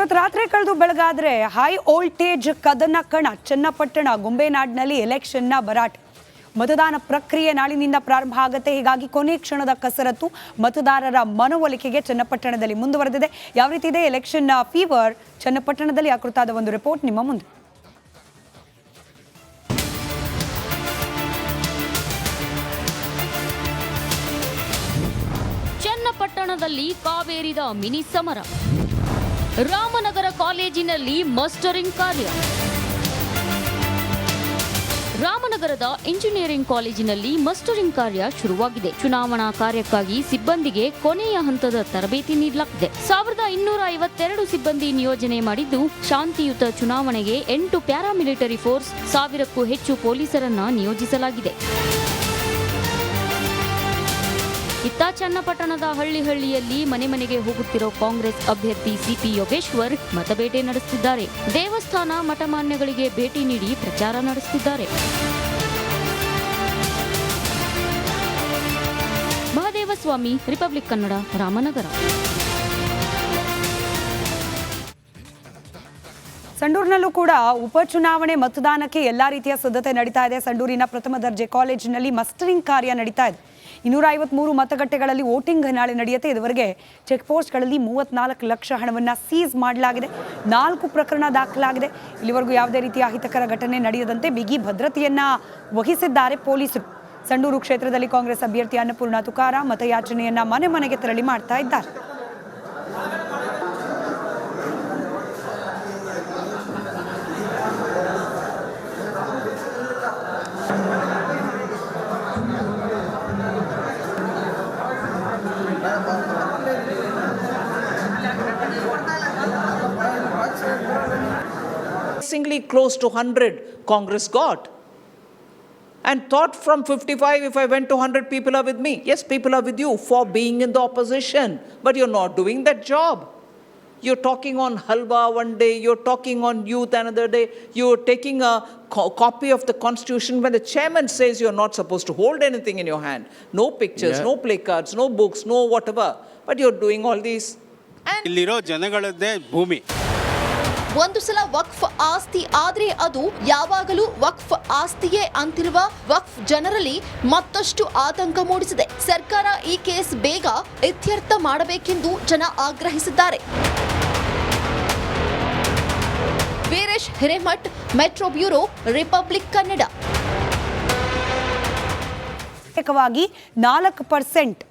ಇವತ್ತು ರಾತ್ರಿ ಕಳೆದು ಬೆಳಗಾದ್ರೆ ಹೈ ವೋಲ್ಟೇಜ್ ಕದನ ಕಣ, ಚನ್ನಪಟ್ಟಣ, ಗೊಂಬೇನಾಡ್ನಲ್ಲಿ ಎಲೆಕ್ಷನ್ನ ಭರಾಟೆ. ಮತದಾನ ಪ್ರಕ್ರಿಯೆ ನಾಳಿನಿಂದ ಪ್ರಾರಂಭ ಆಗುತ್ತೆ. ಹೀಗಾಗಿ ಕೊನೆ ಕ್ಷಣದ ಕಸರತ್ತು ಮತದಾರರ ಮನವೊಲಿಕೆಗೆ ಚನ್ನಪಟ್ಟಣದಲ್ಲಿ ಮುಂದುವರೆದಿದೆ. ಯಾವ ರೀತಿ ಇದೆ ಎಲೆಕ್ಷನ್ ಫೀವರ್ ಚನ್ನಪಟ್ಟಣದಲ್ಲಿ ಆಕೃತಾದ ಒಂದು ರಿಪೋರ್ಟ್ ನಿಮ್ಮ ಮುಂದೆ. ಚನ್ನಪಟ್ಟಣದಲ್ಲಿ ಕಾವೇರಿದ ಮಿನಿ ಸಮರ. ರಾಮನಗರ ಕಾಲೇಜಿನಲ್ಲಿ ಮಸ್ಟರಿಂಗ್ ಕಾರ್ಯ. ರಾಮನಗರದ ಇಂಜಿನಿಯರಿಂಗ್ ಕಾಲೇಜಿನಲ್ಲಿ ಮಸ್ಟರಿಂಗ್ ಕಾರ್ಯ ಶುರುವಾಗಿದೆ. ಚುನಾವಣಾ ಕಾರ್ಯಕ್ಕಾಗಿ ಸಿಬ್ಬಂದಿಗೆ ಕೊನೆಯ ಹಂತದ ತರಬೇತಿ ನೀಡಲಾಗಿದೆ. ಸಾವಿರದ ಇನ್ನೂರ ಐವತ್ತೆರಡು ಸಿಬ್ಬಂದಿ ನಿಯೋಜನೆ ಮಾಡಿದ್ದು, ಶಾಂತಿಯುತ ಚುನಾವಣೆಗೆ ಎಂಟು ಪ್ಯಾರಾಮಿಲಿಟರಿ ಫೋರ್ಸ್, ಸಾವಿರಕ್ಕೂ ಹೆಚ್ಚು ಪೊಲೀಸರನ್ನ ನಿಯೋಜಿಸಲಾಗಿದೆ. ಇತ್ತ ಚನ್ನಪಟ್ಟಣದ ಹಳ್ಳಿ ಹಳ್ಳಿಯಲ್ಲಿ ಮನೆ ಮನೆಗೆ ಹೋಗುತ್ತಿರೋ ಕಾಂಗ್ರೆಸ್ ಅಭ್ಯರ್ಥಿ ಸಿಪಿ ಯೋಗೇಶ್ವರ್ ಮತಬೇಟೆ ನಡೆಸುತ್ತಿದ್ದಾರೆ. ದೇವಸ್ಥಾನ ಮಠಮಾನ್ಯಗಳಿಗೆ ಭೇಟಿ ನೀಡಿ ಪ್ರಚಾರ ನಡೆಸುತ್ತಿದ್ದಾರೆ. ಮಹದೇವಸ್ವಾಮಿ, ರಿಪಬ್ಲಿಕ್ ಕನ್ನಡ, ರಾಮನಗರ. ಸಂಡೂರಿನಲ್ಲೂ ಕೂಡ ಉಪಚುನಾವಣೆ ಮತದಾನಕ್ಕೆ ಎಲ್ಲಾ ರೀತಿಯ ಸಿದ್ಧತೆ ನಡೀತಾ ಇದೆ. ಸಂಡೂರಿನ ಪ್ರಥಮ ದರ್ಜೆ ಕಾಲೇಜಿನಲ್ಲಿ ಮಸ್ಟರಿಂಗ್ ಕಾರ್ಯ ನಡೀತಾ ಇದೆ. ಇನ್ನೂರ ಐವತ್ಮೂರು ಮತಗಟ್ಟೆಗಳಲ್ಲಿ ವೋಟಿಂಗ್ ನಾಳೆ ನಡೆಯುತ್ತೆ. ಇದುವರೆಗೆ ಚೆಕ್ ಪೋಸ್ಟ್ಗಳಲ್ಲಿ ಮೂವತ್ನಾಲ್ಕು ಲಕ್ಷ ಹಣವನ್ನು ಸೀಸ್ ಮಾಡಲಾಗಿದೆ. ನಾಲ್ಕು ಪ್ರಕರಣ ದಾಖಲಾಗಿದೆ. ಇಲ್ಲಿವರೆಗೂ ಯಾವುದೇ ರೀತಿಯ ಅಹಿತಕರ ಘಟನೆ ನಡೆಯದಂತೆ ಬಿಗಿ ಭದ್ರತೆಯನ್ನ ವಹಿಸಿದ್ದಾರೆ ಪೊಲೀಸರು. ಸಂಡೂರು ಕ್ಷೇತ್ರದಲ್ಲಿ ಕಾಂಗ್ರೆಸ್ ಅಭ್ಯರ್ಥಿ ಅನ್ನಪೂರ್ಣ ತುಕಾರ ಮತಯಾಚನೆಯನ್ನ ಮನೆ ಮನೆಗೆ ತೆರಳಿ ಮಾಡ್ತಾ ಇದ್ದಾರೆ. Surprisingly close to 100 Congress got. And thought from 55, if I went to 100, people are with me. Yes, people are with you for being in the opposition, but you're not doing that job. You're talking on halwa one day, you're talking on youth another day, you're taking a co- copy of the constitution when the chairman says you're not supposed to hold anything in your hand. No pictures, Yeah. no placards, no books, no whatever. But you're doing all these. And ಇಲ್ಲಿರೋ ಜನಗಳದ್ದೇ ಭೂಮಿ ಒಂದು ಸಲ ವಕ್ಫ್ ಆಸ್ತಿ ಆದ್ರೆ ಅದು ಯಾವಾಗಲೂ ವಕ್ಫ್ ಆಸ್ತಿಯೇ ಅಂತಿರುವ ವಕ್ಫ್ ಜನರಲ್ಲಿ ಮತ್ತಷ್ಟು ಆತಂಕ ಮೂಡಿಸಿದೆ. ಸರ್ಕಾರ ಈ ಕೇಸ್ ಬೇಗ ಇತ್ಯರ್ಥ ಮಾಡಬೇಕೆಂದು ಜನ ಆಗ್ರಹಿಸಿದ್ದಾರೆ. Veeresh Hiremath, metro bureau, Republic Kannada. ನಾಲ್ಕು ಪರ್ಸೆಂಟ್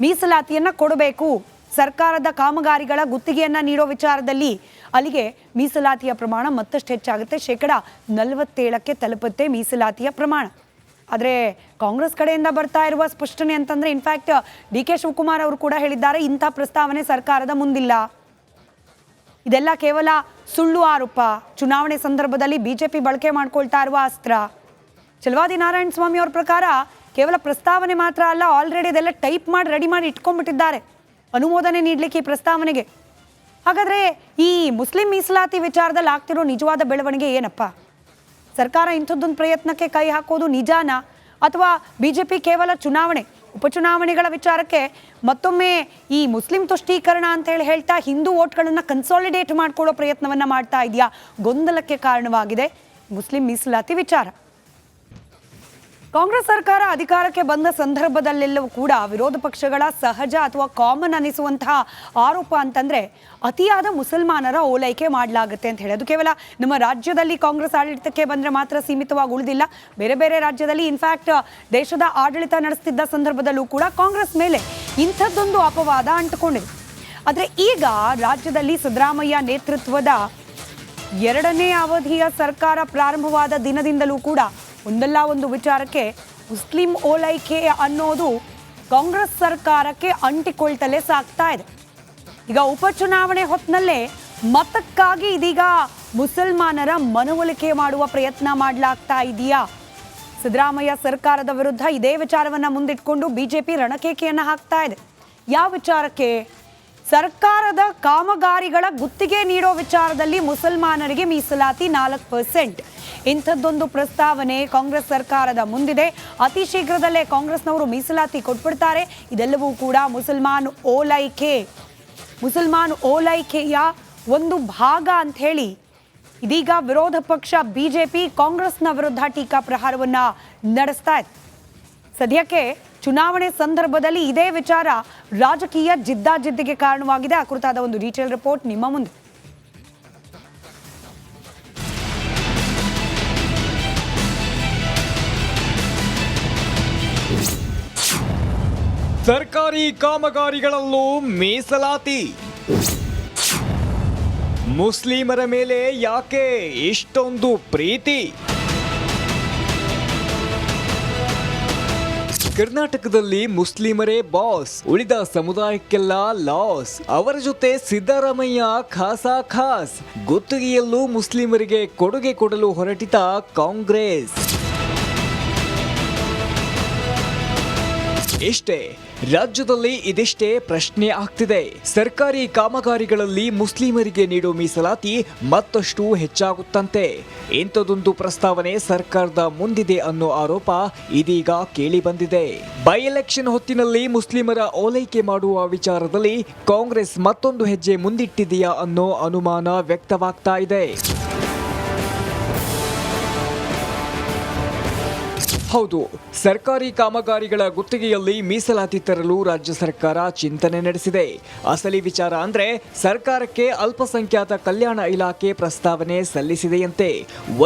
ಮೀಸಲಾತಿಯನ್ನ ಕೊಡಬೇಕು. ಸರ್ಕಾರದ ಕಾಮಗಾರಿಗಳ ಗುತ್ತಿಗೆಯನ್ನ ನೀಡೋ ವಿಚಾರದಲ್ಲಿ ಅಲ್ಲಿಗೆ ಮೀಸಲಾತಿಯ ಪ್ರಮಾಣ ಮತ್ತಷ್ಟು ಹೆಚ್ಚಾಗುತ್ತೆ. ಶೇಕಡ ನಲವತ್ತೇಳಕ್ಕೆ ತಲುಪುತ್ತೆ ಮೀಸಲಾತಿಯ ಪ್ರಮಾಣ. ಆದರೆ ಕಾಂಗ್ರೆಸ್ ಕಡೆಯಿಂದ ಬರ್ತಾ ಇರುವ ಸ್ಪಷ್ಟನೆ ಅಂತಂದ್ರೆ ಇನ್ಫ್ಯಾಕ್ಟ್ ಡಿ ಕೆ ಶಿವಕುಮಾರ್ ಅವರು ಕೂಡ ಹೇಳಿದ್ದಾರೆ, ಇಂಥ ಪ್ರಸ್ತಾವನೆ ಸರ್ಕಾರದ ಮುಂದಿಲ್ಲ. ಇದೆಲ್ಲ ಕೇವಲ ಸುಳ್ಳು ಆರೋಪ. ಚುನಾವಣೆ ಸಂದರ್ಭದಲ್ಲಿ ಬಿಜೆಪಿ ಬಳಕೆ ಮಾಡ್ಕೊಳ್ತಾ ಇರುವ ಅಸ್ತ್ರ. ಚಲವಾದಿ ನಾರಾಯಣ ಸ್ವಾಮಿ ಅವ್ರ ಪ್ರಕಾರ ಕೇವಲ ಪ್ರಸ್ತಾವನೆ ಮಾತ್ರ ಅಲ್ಲ ಆಲ್ರೆಡಿ ಇದೆಲ್ಲ ಟೈಪ್ ಮಾಡಿ ರೆಡಿ ಮಾಡಿ ಇಟ್ಕೊಂಡ್ಬಿಟ್ಟಿದ್ದಾರೆ. ಅನುಮೋದನೆ ನೀಡಲಿಕ್ಕೆ ಈ ಪ್ರಸ್ತಾವನೆಗೆ. ಹಾಗಾದ್ರೆ ಈ ಮುಸ್ಲಿಂ ಮೀಸಲಾತಿ ವಿಚಾರದಲ್ಲಿ ಆಗ್ತಿರೋ ನಿಜವಾದ ಬೆಳವಣಿಗೆ ಏನಪ್ಪ? ಸರ್ಕಾರ ಇಂಥದ್ದೊಂದು ಪ್ರಯತ್ನಕ್ಕೆ ಕೈ ಹಾಕೋದು ನಿಜಾನ? ಅಥವಾ ಬಿಜೆಪಿ ಕೇವಲ ಚುನಾವಣೆ, ಉಪಚುನಾವಣೆಗಳ ವಿಚಾರಕ್ಕೆ ಮತ್ತೊಮ್ಮೆ ಈ ಮುಸ್ಲಿಂ ತುಷ್ಟೀಕರಣ ಅಂತ ಹೇಳಿ ಹೇಳ್ತಾ ಹಿಂದೂ ಓಟ್ಗಳನ್ನು ಕನ್ಸಾಲಿಡೇಟ್ ಮಾಡ್ಕೊಳ್ಳೋ ಪ್ರಯತ್ನವನ್ನ ಮಾಡ್ತಾ ಇದೆಯಾ? ಗೊಂದಲಕ್ಕೆ ಕಾರಣವಾಗಿದೆ ಮುಸ್ಲಿಂ ಮೀಸಲಾತಿ ವಿಚಾರ. ಕಾಂಗ್ರೆಸ್ ಸರ್ಕಾರ ಅಧಿಕಾರಕ್ಕೆ ಬಂದ ಸಂದರ್ಭದಲ್ಲೆಲ್ಲವೂ ಕೂಡ ವಿರೋಧ ಪಕ್ಷಗಳ ಸಹಜ ಅಥವಾ ಕಾಮನ್ ಅನಿಸುವಂತಹ ಆರೋಪ ಅಂತಂದ್ರೆ ಅತಿಯಾದ ಮುಸಲ್ಮಾನರ ಓಲೈಕೆ ಮಾಡಲಾಗುತ್ತೆ ಅಂತ ಹೇಳಿ. ಅದು ಕೇವಲ ನಮ್ಮ ರಾಜ್ಯದಲ್ಲಿ ಕಾಂಗ್ರೆಸ್ ಆಡಳಿತಕ್ಕೆ ಬಂದ್ರೆ ಮಾತ್ರ ಸೀಮಿತವಾಗಿ ಉಳಿದಿಲ್ಲ. ಬೇರೆ ಬೇರೆ ರಾಜ್ಯದಲ್ಲಿ ಇನ್ಫ್ಯಾಕ್ಟ್ ದೇಶದ ಆಡಳಿತ ನಡೆಸ್ತಿದ್ದ ಸಂದರ್ಭದಲ್ಲೂ ಕೂಡ ಕಾಂಗ್ರೆಸ್ ಮೇಲೆ ಇಂಥದ್ದೊಂದು ಅಪವಾದ ಅಂಟುಕೊಂಡಿದೆ. ಆದರೆ ಈಗ ರಾಜ್ಯದಲ್ಲಿ ಸಿದ್ದರಾಮಯ್ಯ ನೇತೃತ್ವದ ಎರಡನೇ ಅವಧಿಯ ಸರ್ಕಾರ ಪ್ರಾರಂಭವಾದ ದಿನದಿಂದಲೂ ಕೂಡ ಒಂದಲ್ಲ ಒಂದು ವಿಚಾರಕ್ಕೆ ಮುಸ್ಲಿಂ ಓಲೈಕೆ ಅನ್ನೋದು ಕಾಂಗ್ರೆಸ್ ಸರ್ಕಾರಕ್ಕೆ ಅಂಟಿಕೊಳ್ತಲೇ ಸಾಕ್ತಾ ಇದೆ. ಈಗ ಉಪಚುನಾವಣೆ ಹೊತ್ತಿನಲ್ಲೇ ಮತಕ್ಕಾಗಿ ಇದೀಗ ಮುಸಲ್ಮಾನರ ಮನವೊಲಿಕೆ ಮಾಡುವ ಪ್ರಯತ್ನ ಮಾಡಲಾಗ್ತಾ ಇದೆಯಾ? ಸಿದ್ದರಾಮಯ್ಯ ಸರ್ಕಾರದ ವಿರುದ್ಧ ಇದೇ ವಿಚಾರವನ್ನ ಮುಂದಿಟ್ಕೊಂಡು ಬಿಜೆಪಿ ರಣಕೇಕೆಯನ್ನ ಹಾಕ್ತಾ ಇದೆ. ಯಾವ ವಿಚಾರಕ್ಕೆ ಸರ್ಕಾರದ ಕಾಮಗಾರಿಗಳ ಗುತ್ತಿಗೆ ನೀಡೋ ವಿಚಾರದಲ್ಲಿ ಮುಸಲ್ಮಾನರಿಗೆ ಮೀಸಲಾತಿ ನಾಲ್ಕು ಪರ್ಸೆಂಟ್. ಇಂಥದ್ದೊಂದು ಪ್ರಸ್ತಾವನೆ ಕಾಂಗ್ರೆಸ್ ಸರ್ಕಾರದ ಮುಂದಿದೆ. ಅತಿ ಶೀಘ್ರದಲ್ಲೇ ಕಾಂಗ್ರೆಸ್ನವರು ಮೀಸಲಾತಿ ಕೊಟ್ಬಿಡ್ತಾರೆ. ಇದೆಲ್ಲವೂ ಕೂಡ ಮುಸಲ್ಮಾನ್ ಓಲೈಕೆ. ಮುಸಲ್ಮಾನ್ ಓಲೈಕೆಯ ಒಂದು ಭಾಗ ಅಂತ ಹೇಳಿ ಇದೀಗ ವಿರೋಧ ಪಕ್ಷ ಬಿಜೆಪಿ ಕಾಂಗ್ರೆಸ್ನ ವಿರುದ್ಧ ಟೀಕಾ ಪ್ರಹಾರವನ್ನ ನಡೆಸ್ತಾ ಇದೆ. ಸದ್ಯಕ್ಕೆ ಚುನಾವಣೆ ಸಂದರ್ಭದಲ್ಲಿ ಇದೇ ವಿಚಾರ ರಾಜಕೀಯ ಜಿದ್ದಾಜಿದ್ದಿಗೆ ಕಾರಣವಾಗಿದೆ. ಆ ಕುರಿತಾದ ಒಂದು ಡೀಟೇಲ್ ರಿಪೋರ್ಟ್ ನಿಮ್ಮ ಮುಂದೆ. ಸರ್ಕಾರಿ ಕಾಮಗಾರಿಗಳಲ್ಲೂ ಮೀಸಲಾತಿ. ಮುಸ್ಲಿಮರ ಮೇಲೆ ಯಾಕೆ ಇಷ್ಟೊಂದು ಪ್ರೀತಿ? ಕರ್ನಾಟಕದಲ್ಲಿ ಮುಸ್ಲಿಮರೇ ಬಾಸ್. ಉಳಿದ ಸಮುದಾಯಕ್ಕೆಲ್ಲ ಲಾಸ್. ಅವರ ಜೊತೆ ಸಿದ್ದರಾಮಯ್ಯ ಖಾಸಾ ಖಾಸ್. ಗುತ್ತಿಗೆಯಲ್ಲೂ ಮುಸ್ಲಿಮರಿಗೆ ಕೊಡುಗೆ ಕೊಡಲು ಹೊರಟಿತ ಕಾಂಗ್ರೆಸ್. ಇಷ್ಟೇ ರಾಜ್ಯದಲ್ಲಿ ಇದಿಷ್ಟೇ ಪ್ರಶ್ನೆ ಆಗ್ತಿದೆ. ಸರ್ಕಾರಿ ಕಾಮಗಾರಿಗಳಲ್ಲಿ ಮುಸ್ಲಿಮರಿಗೆ ನೀಡೋ ಮೀಸಲಾತಿ ಮತ್ತಷ್ಟು ಹೆಚ್ಚಾಗುತ್ತಂತೆ. ಇಂಥದೊಂದು ಪ್ರಸ್ತಾವನೆ ಸರ್ಕಾರದ ಮುಂದಿದೆ ಅನ್ನೋ ಆರೋಪ ಇದೀಗ ಕೇಳಿ ಬಂದಿದೆ ಬೈ ಎಲೆಕ್ಷನ್ ಹೊತ್ತಿನಲ್ಲಿ ಮುಸ್ಲಿಮರ ಓಲೈಕೆ ಮಾಡುವ ವಿಚಾರದಲ್ಲಿ ಕಾಂಗ್ರೆಸ್ ಮತ್ತೊಂದು ಹೆಜ್ಜೆ ಮುಂದಿಟ್ಟಿದೆಯಾ ಅನ್ನೋ ಅನುಮಾನ ವ್ಯಕ್ತವಾಗ್ತಾ ಇದೆ. ಹೌದು, ಸರ್ಕಾರಿ ಕಾಮಗಾರಿಗಳ ಗುತ್ತಿಗೆಯಲ್ಲಿ ಮೀಸಲಾತಿ ತರಲು ರಾಜ್ಯ ಸರ್ಕಾರ ಚಿಂತನೆ ನಡೆಸಿದೆ. ಅಸಲಿ ವಿಚಾರ ಅಂದ್ರೆ ಸರ್ಕಾರಕ್ಕೆ ಅಲ್ಪಸಂಖ್ಯಾತ ಕಲ್ಯಾಣ ಇಲಾಖೆ ಪ್ರಸ್ತಾವನೆ ಸಲ್ಲಿಸಿದೆಯಂತೆ.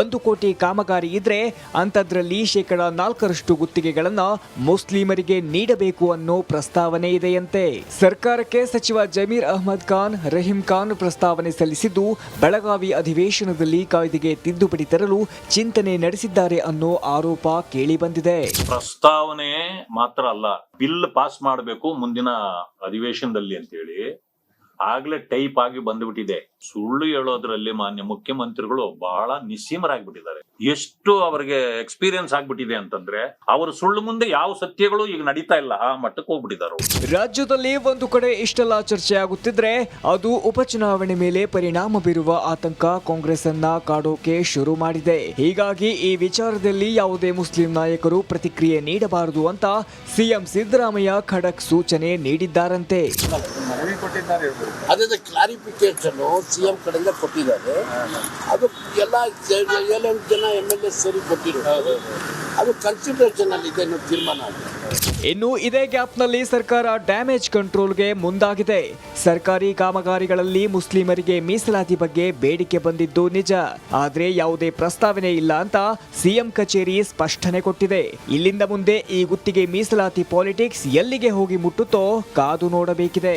ಒಂದು ಕೋಟಿ ಕಾಮಗಾರಿ ಇದ್ರೆ ಅಂಥದ್ರಲ್ಲಿ ಶೇಕಡ ನಾಲ್ಕರಷ್ಟು ಗುತ್ತಿಗೆಗಳನ್ನು ಮುಸ್ಲಿಮರಿಗೆ ನೀಡಬೇಕು ಅನ್ನೋ ಪ್ರಸ್ತಾವನೆ ಇದೆಯಂತೆ. ಸರ್ಕಾರಕ್ಕೆ ಸಚಿವ ಜಮೀರ್ ಅಹ್ಮದ್ ಖಾನ್, ರಹೀಂ ಖಾನ್ ಪ್ರಸ್ತಾವನೆ ಸಲ್ಲಿಸಿದ್ದು ಬೆಳಗಾವಿ ಅಧಿವೇಶನದಲ್ಲಿ ಕಾಯ್ದೆಗೆ ತಿದ್ದುಪಡಿ ತರಲು ಚಿಂತನೆ ನಡೆಸಿದ್ದಾರೆ ಅನ್ನೋ ಆರೋಪ ಕೇಳಿ ಬಂದಿದೆ. ಪ್ರಸ್ತಾವನೆ ಮಾತ್ರ ಅಲ್ಲ ಬಿಲ್ ಪಾಸ್ ಮಾಡಬೇಕು ಮುಂದಿನ ಅಧಿವೇಶನದಲ್ಲಿ ಅಂತೇಳಿ. ಆಗ್ಲೇ ಟೈಪ್ ಆಗಿ ಬಂದ್ಬಿಟ್ಟಿದೆ. ಸುಳ್ಳು ಹೇಳೋದ್ರಲ್ಲಿ ಮಾನ್ಯ ಮುಖ್ಯಮಂತ್ರಿಗಳು ಬಹಳ ನಿಸ್ಸೀಮರಾಗ್ಬಿಟ್ಟಿದ್ದಾರೆ. ಎಷ್ಟು ಅವರಿಗೆ ಎಕ್ಸ್ಪೀರಿಯನ್ಸ್ ಆಗ್ಬಿಟ್ಟಿದೆ ಅಂತಂದ್ರೆ ಅವರು ಸುಳ್ಳು ಮುಂದೆ ಯಾವ ಸತ್ಯಗಳು ಈಗ ನಡೀತಾ ಇಲ್ಲ ಆ ಮಟ್ಟಕ್ಕೆ ಹೋಗ್ಬಿಟ್ಟಿದ್ದಾರೆ. ರಾಜ್ಯದಲ್ಲಿ ಒಂದು ಕಡೆ ಇಷ್ಟೆಲ್ಲ ಚರ್ಚೆ ಆಗುತ್ತಿದ್ರೆ ಅದು ಉಪಚುನಾವಣೆ ಮೇಲೆ ಪರಿಣಾಮ ಬೀರುವ ಆತಂಕ ಕಾಂಗ್ರೆಸ್ ಅನ್ನ ಕಾಡೋಕೆ ಶುರು ಮಾಡಿದೆ. ಹೀಗಾಗಿ ಈ ವಿಚಾರದಲ್ಲಿ ಯಾವುದೇ ಮುಸ್ಲಿಂ ನಾಯಕರು ಪ್ರತಿಕ್ರಿಯೆ ನೀಡಬಾರದು ಅಂತ ಸಿಎಂ ಸಿದ್ದರಾಮಯ್ಯ ಖಡಕ್ ಸೂಚನೆ ನೀಡಿದ್ದಾರಂತೆ. ಅದೇ ಕ್ಲಾರಿಫಿಕೇಶನ್ ಸಿ ಎಂ ಕಡೆಯಿಂದ ಕೊಟ್ಟಿದ್ದಾರೆ. ಅದು ಎಲ್ಲ ಏಳೆಂಟು ಜನ ಎಂ ಎಲ್ ಎ ಸೇರಿ ಕೊಟ್ಟಿರೋದು. ಅದು ಕನ್ಸಿಡರೇಷನ್ ಅಲ್ಲಿ ಇದೆ ತೀರ್ಮಾನ ಇನ್ನು ಇದೇ ಗ್ಯಾಪ್ನಲ್ಲಿ ಸರ್ಕಾರ ಡ್ಯಾಮೇಜ್ ಕಂಟ್ರೋಲ್ಗೆ ಮುಂದಾಗಿದೆ. ಸರ್ಕಾರಿ ಕಾಮಗಾರಿಗಳಲ್ಲಿ ಮುಸ್ಲಿಮರಿಗೆ ಮೀಸಲಾತಿ ಬಗ್ಗೆ ಬೇಡಿಕೆ ಬಂದಿದ್ದು ನಿಜ. ಆದರೆ ಯಾವುದೇ ಪ್ರಸ್ತಾವನೆ ಇಲ್ಲ ಅಂತ ಸಿಎಂ ಕಚೇರಿ ಸ್ಪಷ್ಟನೆ ಕೊಟ್ಟಿದೆ. ಇಲ್ಲಿಂದ ಮುಂದೆ ಈ ಗುತ್ತಿಗೆ ಮೀಸಲಾತಿ ಪಾಲಿಟಿಕ್ಸ್ ಎಲ್ಲಿಗೆ ಹೋಗಿ ಮುಟ್ಟುತ್ತೋ ಕಾದು ನೋಡಬೇಕಿದೆ.